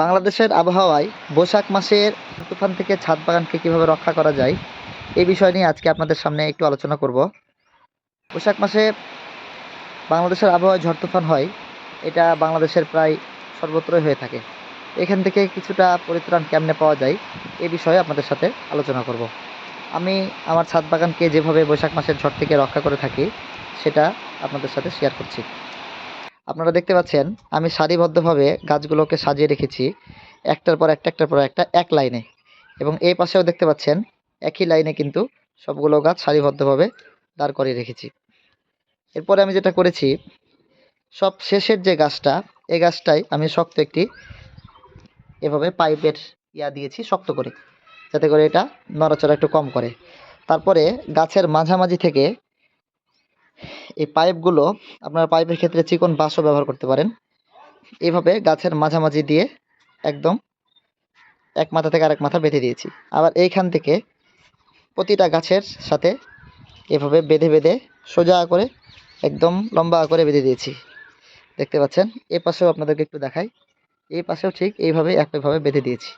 বাংলাদেশের আবহাওয়ায় বৈশাখ মাসের তুফান থেকে ছাদ বাগানকে কীভাবে রক্ষা করা যায়, এই বিষয় নিয়ে আজকে আপনাদের সামনে একটু আলোচনা করব। বৈশাখ মাসে বাংলাদেশের আবহাওয়ায় ঝড় তুফান হয়, এটা বাংলাদেশের প্রায় সর্বত্রই হয়ে থাকে। এখান থেকে কিছুটা পরিত্রাণ কেমনে পাওয়া যায়, এ বিষয়ে আপনাদের সাথে আলোচনা করব। আমি আমার ছাদ বাগানকে যেভাবে বৈশাখ মাসের ঝড় থেকে রক্ষা করে থাকি, সেটা আপনাদের সাথে শেয়ার করছি। আপনারা দেখতে পাচ্ছেন, আমি সারিবদ্ধভাবে গাছগুলোকে সাজিয়ে রেখেছি। একটার পর একটা, একটার পর একটা, এক লাইনে। এবং এই পাশেও দেখতে পাচ্ছেন, একই লাইনে কিন্তু সবগুলো গাছ সারিবদ্ধভাবে দাঁড় করিয়ে রেখেছি। এরপরে আমি যেটা করেছি, সব শেষের যে গাছটা, এই গাছটাই আমি শক্ত একটি এভাবে পাইপের ইয়া দিয়েছি শক্ত করে, যাতে করে এটা নড়াচড়া একটু কম করে। তারপরে গাছের মাঝামাঝি থেকে এই পাইপগুলো আপনারা পাইপের ক্ষেত্রে চিকন বাঁশও ব্যবহার করতে পারেন। এইভাবে গাছের মাঝামাঝি দিয়ে একদম এক মাথা থেকে আরেক মাথা বেঁধে দিয়েছি। আবার এইখান থেকে প্রতিটা গাছের সাথে এভাবে বেঁধে বেঁধে সোজা করে একদম লম্বা করে বেঁধে দিয়েছি। দেখতে পাচ্ছেন? এই পাশেও আপনাদেরকে একটু দেখাই। এই পাশেও ঠিক এইভাবে একইভাবে বেঁধে দিয়েছি।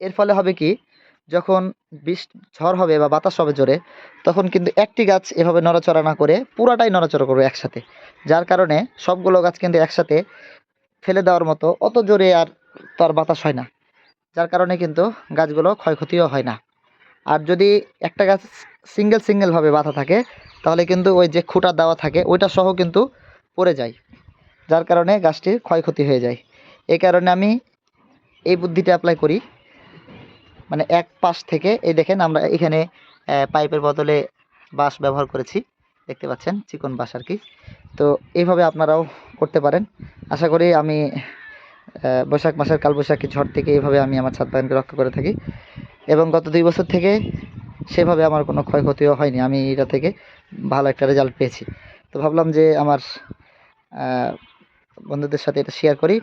এর ফলে হবে কি? যখন বৃষ্টি ঝড় হবে বা বাতাস হবে জোরে, তখন কিন্তু একটি গাছ এভাবে নড়াচড়া না করে পুরাটাই নড়াচড়া করবে একসাথে। যার কারণে সবগুলো গাছ কিন্তু একসাথে ফেলে দেওয়ার মতো অত জোরে আর তার বাতাস হয় না। যার কারণে কিন্তু গাছগুলো ক্ষয়ক্ষতিও হয় না। আর যদি একটা গাছ সিঙ্গেল সিঙ্গেলভাবে বাঁধা থাকে, তাহলে কিন্তু ওই যে খুঁটা দেওয়া থাকে, ওইটা সহ কিন্তু পড়ে যায়, যার কারণে গাছটির ক্ষয়ক্ষতি হয়ে যায়। এই কারণে আমি এই বুদ্ধিটা অ্যাপ্লাই করি। মানে এক পাশ থেকে, এই দেখেন আমরা এখানে পাইপের বদলে বাঁশ ব্যবহার করেছি। দেখতে পাচ্ছেন, চিকন বাঁশ আর কি। তো এইভাবে আপনারাও করতে পারেন। আশা করি আমি বৈশাখ মাসের কালবৈশাখী ঝড় থেকে এইভাবে আমি আমার ছাদ বাগানকে রক্ষা করে থাকি। এবং গত দুই বছর থেকে সেভাবে আমার কোনো ক্ষয়ক্ষতিও হয়নি। আমি এটা থেকে ভালো একটা রেজাল্ট পেয়েছি। তো ভাবলাম যে আমার বন্ধুদের সাথে এটা শেয়ার করি,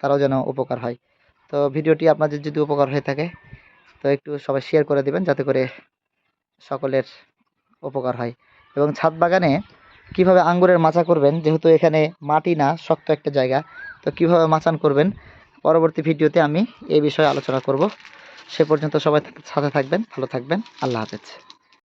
তারাও যেন উপকার হয়। তো ভিডিওটি আপনাদের যদি উপকার হয়ে থাকে তো একটু সবাই শেয়ার করে দিবেন যাতে করে সকলের উপকার হয়। এবং ছাদ বাগানে কীভাবে আঙ্গুরের মাচা করবেন, যেহেতু এখানে মাটি না, শক্ত একটা জায়গা, তো কীভাবে মাচান করবেন, পরবর্তী ভিডিওতে আমি এই বিষয়ে আলোচনা করব। সে পর্যন্ত সবাই সাথে থাকবেন, ভালো থাকবেন, আল্লাহ হাফেজ।